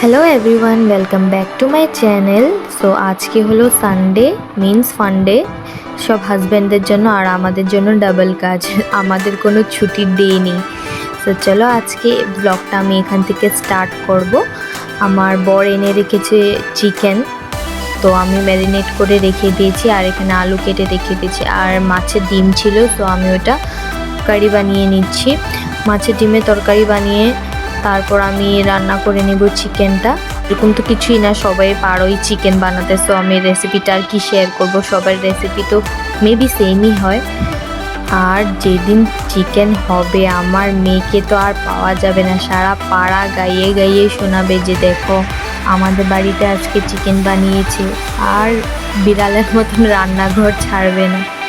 Hello everyone welcome back to my channel so আজকে হলো Sunday means ফান্ডে সব হাজব্যান্ডদের জন্য আর আমাদের জন্য ডাবল কাজ। আমাদের কোনো ছুটির ডে নেই। তো চলো আজকে ব্লগটা আমি এখান থেকে স্টার্ট করব। আমার বর এনে রেখেছে চিকেন তো আমি ম্যারিনেট করে রেখে দিয়েছি আর এখানে আলু কেটে রেখে দিয়েছি। আর মাছের ডিম ছিল তো আমি ওটা কারি বানিয়ে নিচ্ছি। মাছের ডিমের তরকারি বানিয়ে তারপর আমি রান্না করে নেব চিকেনটা। এরকম তো কিছুই না, সবাই পারোই চিকেন বানাতে। সো আমি রেসিপিটা আর কি শেয়ার করব? সবার রেসিপি তো মেবি সেমই হয়। আর যেদিন চিকেন হবে, আমার মেয়েকে তো আর পাওয়া যাবে না। সারা পাড়া গাইয়ে গাইয়ে শোনাবে যে, দেখো, আমাদের বাড়িতে আজকে চিকেন বানিয়েছে। আর বিড়ালের মতন রান্নাঘর ছাড়বে না।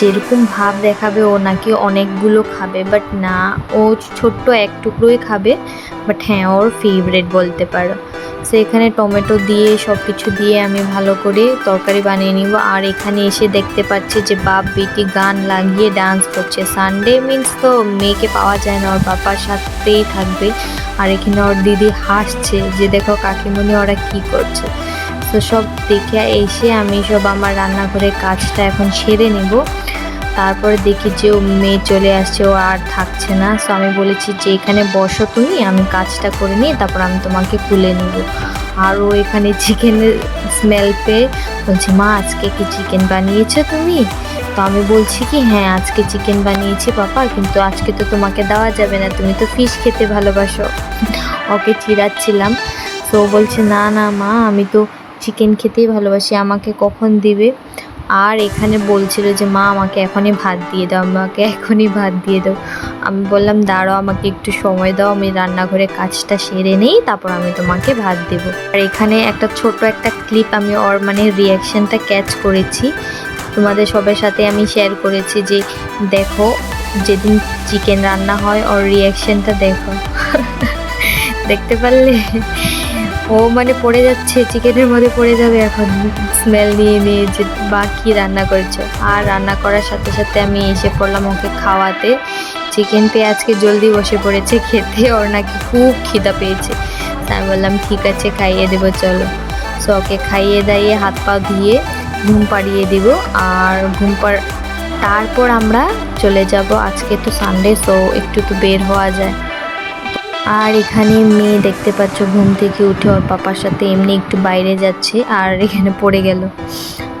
যেরকম ভাব দেখাবে ও নাকি অনেকগুলো খাবে বাট না, ও ছোট্ট এক টুকরোই খাবে বাট হ্যাঁ ওর ফেভারেট বলতে পারো। সো এখানে টমেটো দিয়ে সব কিছু দিয়ে আমি ভালো করে তরকারি বানিয়ে নিব। আর এখানে এসে দেখতে পাচ্ছি যে বাপ বেটি গান লাগিয়ে ডান্স করছে। সানডে মিন্স তো মেয়েকে পাওয়া যায় না, ওর বাবার সাথেই থাকবে। আর এখানে ওর দিদি হাসছে যে দেখো কাকিমণি ওরা কি করছে। তো সব দেখে এসে আমি সব আমার রান্নাঘরের কাজটা এখন সেরে নেব। তারপরে দেখি যে ও মেয়ে চলে আসছে, ও আর থাকছে না। সো আমি বলেছি যে, এখানে বসো তুমি, আমি কাজটা করে নিয়ে তারপর আমি তোমাকে তুলে নেব। আর ও এখানে চিকেনের স্মেল পেয়ে বলছে, মা, আজকে কি চিকেন বানিয়েছো তুমি? তো আমি বলছি কি হ্যাঁ আজকে চিকেন বানিয়েছি পাপা, কিন্তু আজকে তো তোমাকে দেওয়া যাবে না, তুমি তো ফিশ খেতে ভালোবাসো। ওকে চিরাচ্ছিলাম তো বলছে, না না, মা, আমি তো চিকেন খেতেই ভালোবাসি, আমাকে কখন দিবে? আর এখানে বলছিল যে, মা, আমাকে এখনই ভাত দিয়ে দাও, আমাকে এখনই ভাত দিয়ে দাও। আমি বললাম, দাঁড়াও, আমাকে একটু সময় দাও, আমি রান্নাঘরে কাজটা সেরে নেই, তারপর আমি তোমাকে ভাত দেব। আর এখানে একটা ছোট একটা ক্লিপ আমি ওর মানে রিয়াকশানটা ক্যাচ করেছি। তোমাদের সবার সাথে আমি শেয়ার করেছি যে, দেখো, যেদিন চিকেন রান্না হয়, ওর রিয়াকশানটা দেখো। দেখতে পারলে? ও মানে পড়ে যাচ্ছে চিকেনের মধ্যে পড়ে যাবে এখন। স্মেল নিয়ে নিয়ে যে বা কী রান্না করেছ। আর রান্না করার সাথে সাথে আমি এসে পড়লাম ওকে খাওয়াতে। চিকেন পেয়ে আজকে জলদি বসে পড়েছে খেতে, ওর নাকি খুব খিদা পেয়েছে। তাই বললাম, ঠিক আছে, খাইয়ে দেবো, চলো। সো ওকে খাইয়ে দাইয়ে হাত পা ধুয়ে ঘুম পাড়িয়ে দিব। আর ঘুম পাড়, তারপর আমরা চলে যাব। আজকে তো সানডে সো একটু তো বের হওয়া যায়। আর এখানে মেয়ে দেখতে পাচ্ছ, ঘুম থেকে উঠে ওর পাপার সাথে এমনি একটু বাইরে যাচ্ছে আর এখানে পড়ে গেল।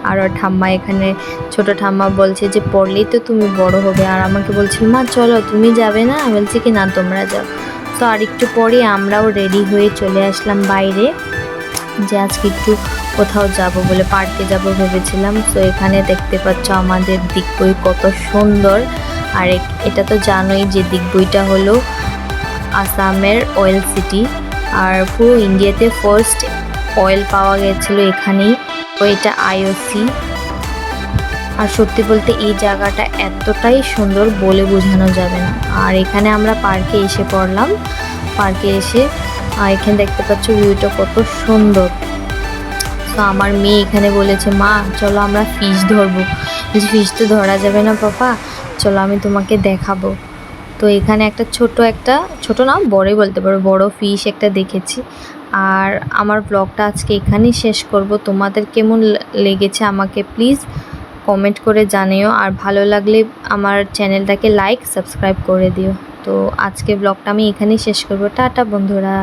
আর ওর ঠাম্মা এখানে, ছোট ঠাম্মা বলছে যে, পড়লেই তো তুমি বড় হবে। আর আমাকে বলছিল মা, চলো, তুমি যাবে না? বলছি, কি না, তোমরা যাও। তো আর একটু পরে আমরাও রেডি হয়ে চলে আসলাম বাইরে। যে আজকে একটু কোথাও যাব বলে পার্কে যাব ভেবেছিলাম। তো এখানে দেখতে পাচ্ছ আমাদের দিকবই কত সুন্দর। আর এটা তো জানোই যে দিকবইটা হলো আসামের অয়েল সিটি আর পুরো ইন্ডিয়াতে ফার্স্ট অয়েল পাওয়া গেছিল এখানেই, তো এটা আইওসি আর সত্যি বলতে এই জায়গাটা এতটাই সুন্দর বলে বোঝানো যাবে না। আর এখানে আমরা পার্কে এসে পড়লাম। পার্কে এসে আর এখানে দেখতে পাচ্ছ ভিউটা কত সুন্দর। তো আমার মেয়ে এখানে বলেছে, মা, চলো আমরা ফিশ ধরবো। ফিশ তো ধরা যাবে না, পাপা। চলো আমি তোমাকে দেখাবো। তো এখানে একটা ছোট একটা, ছোট না, বড়ই বলতে পারো, বড় ফিশ একটা দেখেছি। আর আমার ব্লগটা আজকে এখানেই শেষ করব। তোমাদের কেমন লেগেছে আমাকে প্লিজ কমেন্ট করে জানিও। আর ভালো লাগলে আমার চ্যানেলটাকে লাইক সাবস্ক্রাইব করে দিও। তো আজকে ব্লগটা আমি এখানেই শেষ করব। টাটা বন্ধুরা।